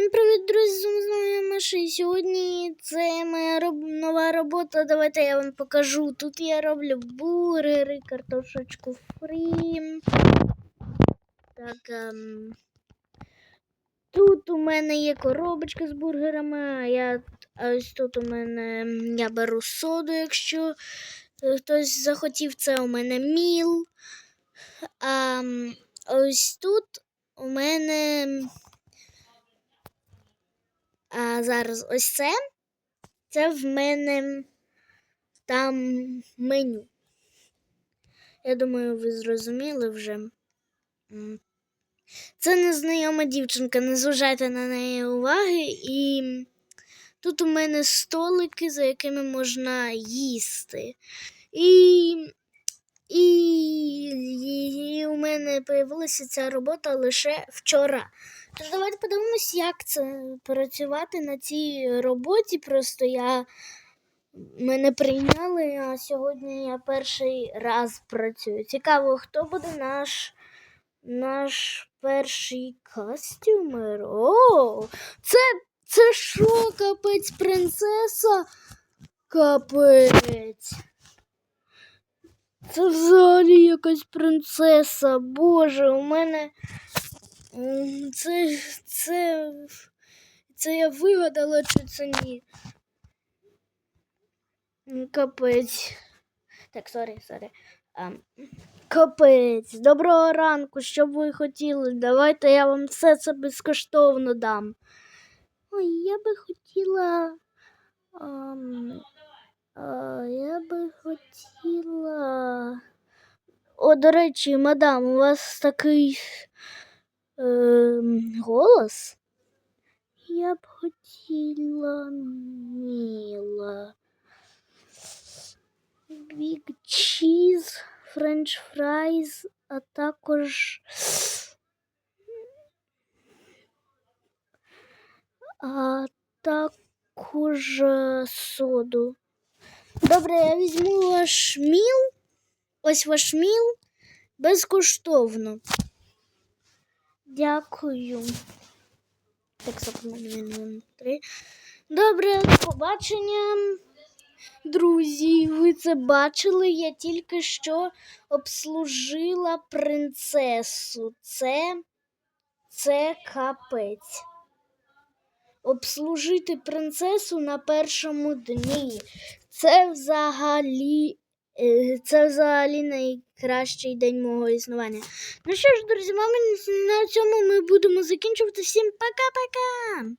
Всім привіт, друзі! З вами Маша. Сьогодні це моя роб... нова робота. Давайте я вам покажу. Тут я роблю бургери, картошечку фрі. Так. Ем... Тут у мене є коробочка з бургерами, а я а ось тут у мене я беру соду, якщо е, хтось захотів, це у мене міл. А ось тут у мене. А зараз ось це. Це в мене там меню. Я думаю, ви зрозуміли вже. Це незнайома дівчинка, не зважайте на неї уваги. І тут у мене столики, за якими можна їсти. І, і, мене з'явилася ця робота лише вчора. Тож давайте подивимось, як це працювати на цій роботі. Просто я мене прийняли, а сьогодні я перший раз працюю. Цікаво, хто буде наш, наш перший костюмер. О, це, це що, капець, принцеса? Капець. Це взагалі якась принцеса. Боже, у мене. Це, це, це я вигадала, чи це ні? Капець. Так, сорі, сорі. Ам, Капець. Доброго ранку, що б ви хотіли? Давайте я вам все це безкоштовно дам. Ой, я би хотіла. ам, а, я би хотіла. До речі, мадам, у вас такий ем, голос. Я б хотіла міла. Big cheese, френч фрайз, а також. А також е, соду. Добре, я візьму ваш міл. Ось ваш міл безкоштовно. Дякую. Так, три. Добре, побачення. Друзі, ви це бачили? Я тільки що обслужила принцесу. Це, це капець. Обслужити принцесу на першому дні. Це взагалі, це взагалі найкращий день мого існування. Ну що ж, друзі, мами, на цьому ми будемо закінчувати. Всім пока-пока!